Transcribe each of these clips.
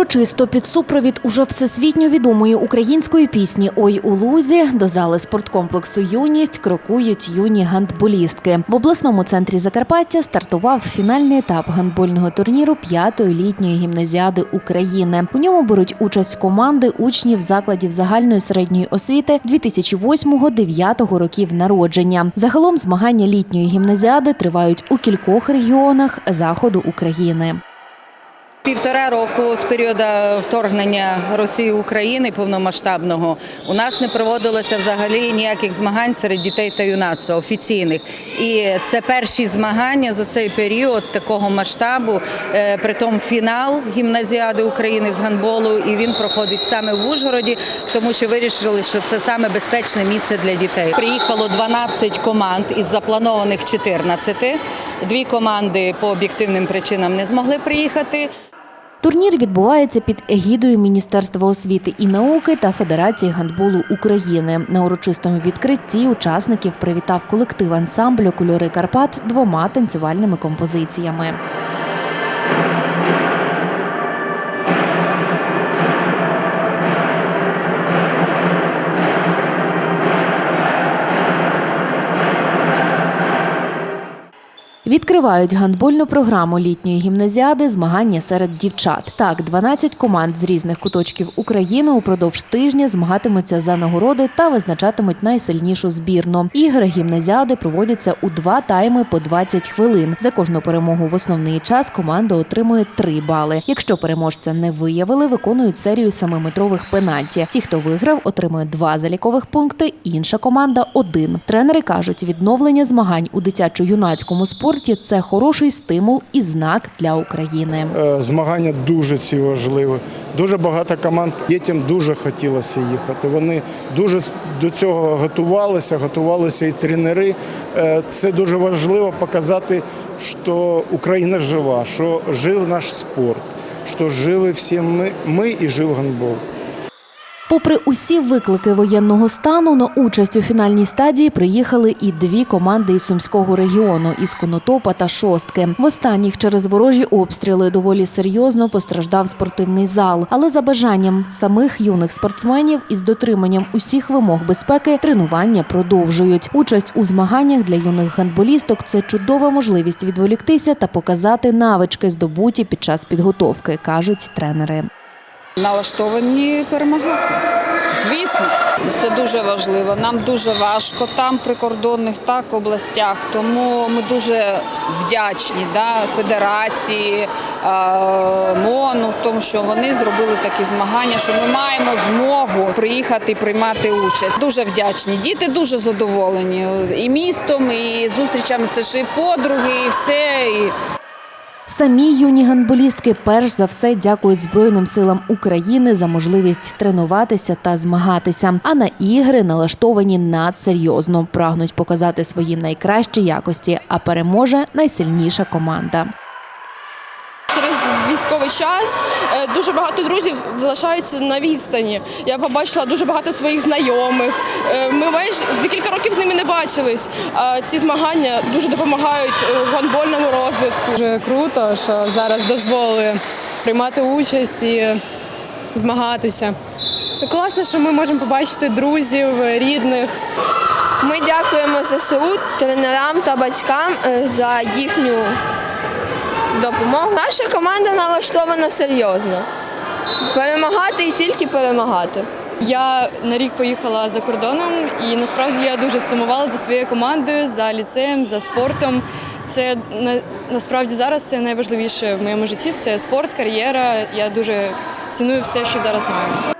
Урочисто під супровід уже всесвітньо відомої української пісні Ой у лузі до зали спорткомплексу Юність крокують юні гандболістки. В обласному центрі Закарпаття стартував фінальний етап гандбольного турніру п'ятої літньої гімназіади України. У ньому беруть участь команди учнів закладів загальної середньої освіти 2008-2009 років народження. Загалом змагання літньої гімназіади тривають у кількох регіонах заходу України. Півтора року з періоду вторгнення Росії України повномасштабного у нас не проводилося взагалі ніяких змагань серед дітей та юнацтва офіційних. І це перші змагання за цей період такого масштабу. Е, Притом фінал гімназіади України з гандболу, і він проходить саме в Ужгороді, тому що вирішили, що це саме безпечне місце для дітей. Приїхало 12 команд із запланованих 14. Дві команди по об'єктивним причинам не змогли приїхати. Турнір відбувається під егідою Міністерства освіти і науки та Федерації гандболу України. На урочистому відкритті учасників привітав колектив ансамблю Кольори Карпат двома танцювальними композиціями. Відкривають гандбольну програму літньої гімназіади змагання серед дівчат. Так, 12 команд з різних куточків України упродовж тижня змагатимуться за нагороди та визначатимуть найсильнішу збірну. Ігри гімназіади проводяться у два тайми по 20 хвилин. За кожну перемогу в основний час команда отримує 3 бали. Якщо переможця не виявили, виконують серію семиметрових пенальті. Ті, хто виграв, отримує 2 залікових пункти. Інша команда один. Тренери кажуть, відновлення змагань у дитячо-юнацькому спорті це хороший стимул і знак для України. Е, Змагання дуже ці важливі. Дуже багато команд дітям дуже хотілося їхати. Вони дуже до цього готувалися, готувалися і тренери. Е, Це дуже важливо показати, що Україна жива, що жив наш спорт, що живі всі ми, ми і жив гандбол. Попри усі виклики воєнного стану, на участь у фінальній стадії приїхали і дві команди із Сумського регіону із Конотопа та Шостки. В останніх через ворожі обстріли доволі серйозно постраждав спортивний зал. Але за бажанням самих юних спортсменів із дотриманням усіх вимог безпеки тренування продовжують. Участь у змаганнях для юних гандболісток це чудова можливість відволіктися та показати навички, здобуті під час підготовки, кажуть тренери. Налаштовані перемагати. Звісно, це дуже важливо. Нам дуже важко там прикордонних так областях. Тому ми дуже вдячні да, федерації е, МОНу в тому, що вони зробили такі змагання, що ми маємо змогу приїхати і приймати участь. Дуже вдячні. Діти дуже задоволені і містом, і зустрічами. Це ж і подруги, і все. І Самі юні гандболістки перш за все дякують Збройним силам України за можливість тренуватися та змагатися. А на ігри налаштовані надсерйозно, прагнуть показати свої найкращі якості, а переможе найсильніша команда. Через військовий час е, дуже багато друзів залишаються на відстані. Я побачила дуже багато своїх знайомих. Е, Ми майже декілька років з ними не бачились. А ці змагання дуже допомагають у гандбольному розвитку. Дуже круто, що зараз дозволили приймати участь і змагатися. Класно, що ми можемо побачити друзів, рідних. Ми дякуємо ЗСУ, тренерам та батькам е, за їхню допомогу. Наша команда налаштована серйозно. Перемагати і тільки перемагати. Я на рік поїхала за кордоном, і насправді я дуже сумувала за своєю командою, за ліцеєм, за спортом. Це на, насправді зараз це найважливіше в моєму житті. Це спорт, кар'єра. Я дуже ціную все, що зараз маю.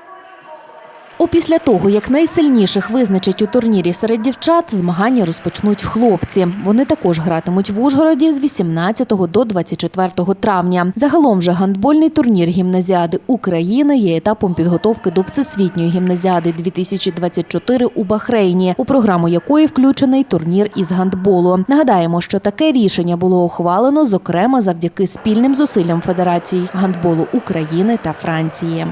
Опісля того, як найсильніших визначать у турнірі серед дівчат, змагання розпочнуть хлопці. Вони також гратимуть в Ужгороді з 18 до 24 травня. Загалом же гандбольний турнір гімназіади України є етапом підготовки до всесвітньої гімназіади 2024 у Бахрейні, у програму якої включений турнір із гандболу. Нагадаємо, що таке рішення було ухвалено, зокрема завдяки спільним зусиллям Федерацій гандболу України та Франції.